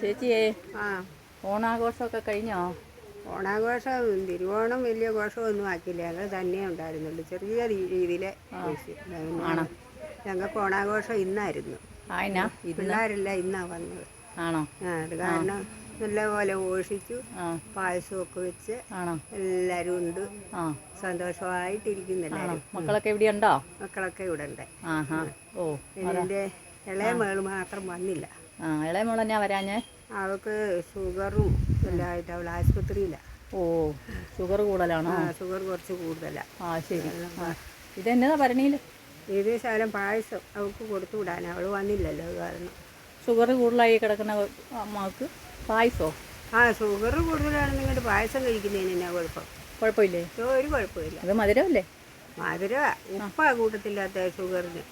ചേച്ചിയേ ആ. ഓണാഘോഷമൊക്കെ കഴിഞ്ഞോ? ഓണാഘോഷം തിരുവോണം വലിയ ഘോഷമൊന്നും ആക്കില്ല ഞങ്ങൾ തന്നെ ഉണ്ടായിരുന്നുള്ളൂ. ചെറിയ രീതിയിലെ രീതിയിൽ ഞങ്ങൾക്ക് ഓണാഘോഷം ഇന്നായിരുന്നു. പിള്ളേരല്ല ഇന്നാ വന്നത്. ആണോ? ആ അത് കാരണം നല്ലപോലെ ഘോഷിച്ചു. പായസമൊക്കെ വെച്ച് ആണോ? എല്ലാവരും ഉണ്ട്. ആ. സന്തോഷമായിട്ടിരിക്കുന്നു മക്കളൊക്കെ ഇവിടെ ഉണ്ടോ മക്കളൊക്കെ ഇവിടെ ഉണ്ട്. ഓ എന്റെ എന്റെ ഇളയ മകൾ മാത്രം വന്നില്ല. ആ ഇളയ മോൾ തന്നെയാ വരാഞ്ഞേ? അവൾക്ക് ഷുഗറും എല്ലായിട്ട് അവൾ ആശുപത്രിയിലാണ് ഓ ഷുഗർ കൂടുതലാണോ? ഷുഗർ കുറച്ച് കൂടുതലാണ് ആ ശരി. ഇതെന്നതാ ഭരണിയിൽ ഇത് ശകലം പായസം അവൾക്ക് കൊടുത്തു വിടാൻ അവൾ വന്നില്ലല്ലോ കാരണം. ഷുഗർ കൂടുതലായി കിടക്കുന്ന അമ്മയ്ക്ക് പായസോ? ആ ഷുഗർ കൂടുതലാണെന്ന് ഇങ്ങോട്ട് പായസം കഴിക്കുന്നതിന് എന്നാ കുഴപ്പം? കുഴപ്പമില്ലേ? ഒരു കുഴപ്പമില്ല. അത് മധുരമല്ലേ? മധുര ഉപ്പാ കൂട്ടത്തില്ലാത്ത ഷുഗറിന്.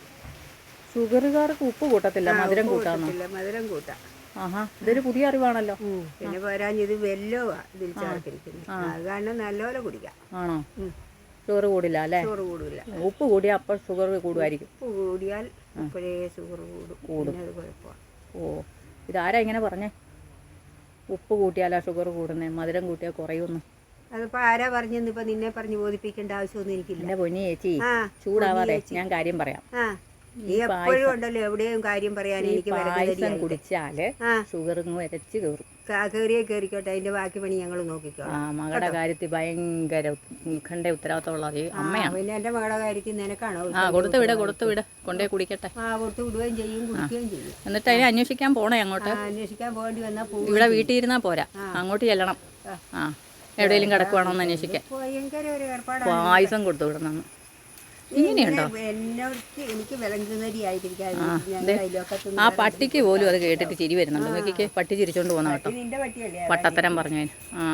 ഷുഗറുകാർക്ക് ഉപ്പ് കൂട്ടത്തില്ല മധുരം കൂട്ടാന്നോ മധുരം കൂട്ടാം. ആഹാ ഇതൊരു പുതിയ അറിവാണല്ലോ. പിന്നെ പോരാഞ്ഞ് ഇത് വെല്ലവാ ഇതിൽ ചേർത്തിരിക്കുന്നത് അത് കാരണം നല്ലപോലെ കുടിക്കാം. ആണോ. ഷുഗർ കൂടില്ല അല്ലേ? ഷുഗർ കൂടില്ല ഉപ്പ് കൂടിയാൽ അപ്പോൾ ഷുഗർ കൂടുമായിരിക്കും ഉപ്പ് കൂടിയാൽ അപ്പോഴേ ഷുഗർ കൂടും. പിന്നെ അത് കുഴപ്പമാണ് ഓ ഇതാരാ ഇങ്ങനെ പറഞ്ഞേ? ഉപ്പ് കൂട്ടിയാലാ ഷുഗർ കൂടുന്നേ? മധുരം കൂട്ടിയാൽ കുറയുമെന്ന്. അതിപ്പോ ആരാ പറഞ്ഞെന്ന് ഇപ്പം നിന്നെ പറഞ്ഞ് ബോധിപ്പിക്കേണ്ട ആവശ്യമൊന്നും എനിക്കില്ല. പൊന്നി ചേച്ചി ചൂടാവാതെ ഞാൻ കാര്യം പറയാം. എപ്പോഴും ഉണ്ടല്ലോ എവിടെയും കാര്യം പറയാൻ എനിക്ക് പായസം കുടിച്ചാൽ ആ. ഷുഗർ ഇങ്ങ് വരച്ച് കയറും. കയറിയേ കയറിക്കോട്ടെ അതിന്റെ ബാക്കി പണി ഞങ്ങൾ നോക്കിക്കോ. ആ മകളുടെ കാര്യത്തിൽ ഭയങ്കര ഉത്കണ്ഠ ഉത്തരവാദിത്തമുള്ള അമ്മയാണ് പിന്നെ എന്റെ മകളുടെ കാര്യത്തിൽ നിനക്കാണോ ആ കൊടുത്തു വിട കൊടുത്തു വിട. കൊണ്ടേ കുടിക്കട്ടെ. ആ കൊടുത്തു വിടുകയും ചെയ്യും കുടിക്കുകയും ചെയ്യും. എന്നിട്ട് അതിനെ അന്വേഷിക്കാൻ പോണേ അങ്ങോട്ട്? അന്വേഷിക്കാൻ പോകേണ്ടി വന്നാൽ പോകും ഇവിടെ വീട്ടിൽ ഇരുന്നാ പോരാ. അങ്ങോട്ട് ചെല്ലണം. ആ. എവിടെയെങ്കിലും കിടക്കുവാണോ എന്ന് അന്വേഷിക്കാൻ. പായസം കൊടുത്തു വിടണം. ഇങ്ങനെയുണ്ടോ എനിക്ക് ആ പട്ടിക്ക് പോലും അത് കേട്ടിട്ട് ചിരി വരുന്നുണ്ട്. നോക്കിക്ക് പട്ടി ചിരിച്ചോണ്ട് പോകുന്ന കേട്ടോ. പട്ടത്തരം പറഞ്ഞു ആ.